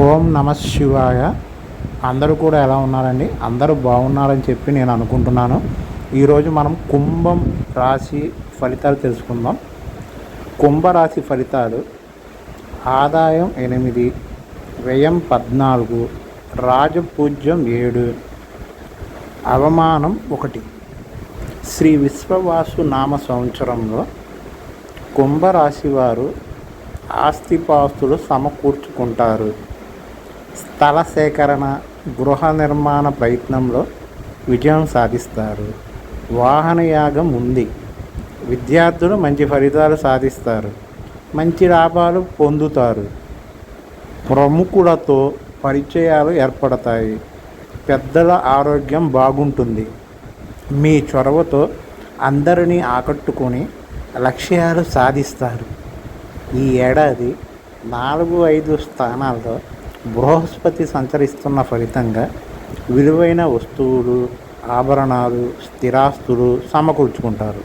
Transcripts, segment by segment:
ఓం నమ శివాయ. అందరూ కూడా ఎలా ఉన్నారండి? అందరూ బాగున్నారని చెప్పి నేను అనుకుంటున్నాను. ఈరోజు మనం కుంభం రాశి ఫలితాలు తెలుసుకుందాం. కుంభరాశి ఫలితాలు ఆదాయం ఎనిమిది వ్యయం పద్నాలుగు రాజపూజ్యం ఏడు అవమానం ఒకటి. శ్రీ విశ్వవాసు నామ సంవత్సరంలో కుంభరాశి వారు ఆస్తిపాస్తులు సమకూర్చుకుంటారు. స్థల సేకరణ గృహ నిర్మాణ ప్రయత్నంలో విజయం సాధిస్తారు. వాహనయాగం ఉంది. విద్యార్థులు మంచి ఫలితాలు సాధిస్తారు. మంచి లాభాలు పొందుతారు. ప్రముఖులతో పరిచయాలు ఏర్పడతాయి. పెద్దల ఆరోగ్యం బాగుంటుంది. మీ చొరవతో అందరినీ ఆకట్టుకొని లక్ష్యాలు సాధిస్తారు. ఈ ఏడాది నాలుగు ఐదు స్థానాల్లో బృహస్పతి సంచరిస్తున్న ఫలితంగా విలువైన వస్తువులు ఆభరణాలు స్థిరాస్తులు సమకూర్చుకుంటారు.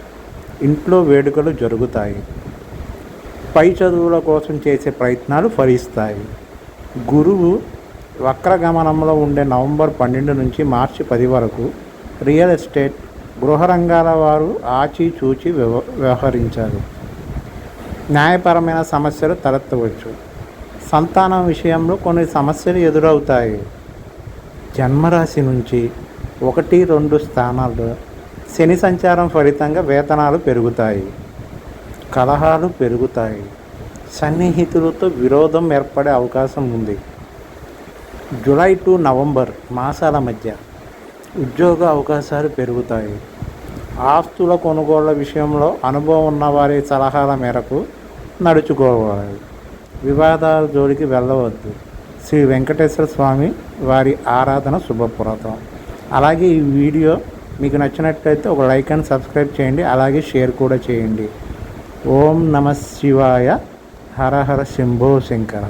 ఇంట్లో వేడుకలు జరుగుతాయి. పై చదువుల కోసం చేసే ప్రయత్నాలు ఫలిస్తాయి. గురువు వక్రగమనంలో ఉండే నవంబర్ పన్నెండు నుంచి మార్చి పది వరకు రియల్ ఎస్టేట్ గృహ రంగాల వారు ఆచిచూచి వ్యవ వ్యవహరించారు. న్యాయపరమైన సమస్యలు తలెత్తవచ్చు. సంతానం విషయంలో కొన్ని సమస్యలు ఎదురవుతాయి. జన్మరాశి నుంచి ఒకటి రెండు స్థానాల్లో శని సంచారం ఫలితంగా వేతనాలు పెరుగుతాయి. కలహాలు పెరుగుతాయి. సన్నిహితులతో విరోధం ఏర్పడే అవకాశం ఉంది. జూలై టు నవంబర్ మాసాల మధ్య ఉద్యోగ అవకాశాలు పెరుగుతాయి. ఆస్తుల కొనుగోళ్ళ విషయంలో అనుభవం ఉన్న వారి సలహాల మేరకు నడుచుకోవాలి. వివాదాల జోడికి వెళ్ళవద్దు. శ్రీ వెంకటేశ్వర స్వామి వారి ఆరాధన శుభప్రదం అలాగే ఈ వీడియో మీకు నచ్చినట్లయితే ఒక లైక్ అండ్ సబ్స్క్రైబ్ చేయండి. అలాగే షేర్ కూడా చేయండి. ఓం నమ శివాయ. హర హర శంభో శంకర.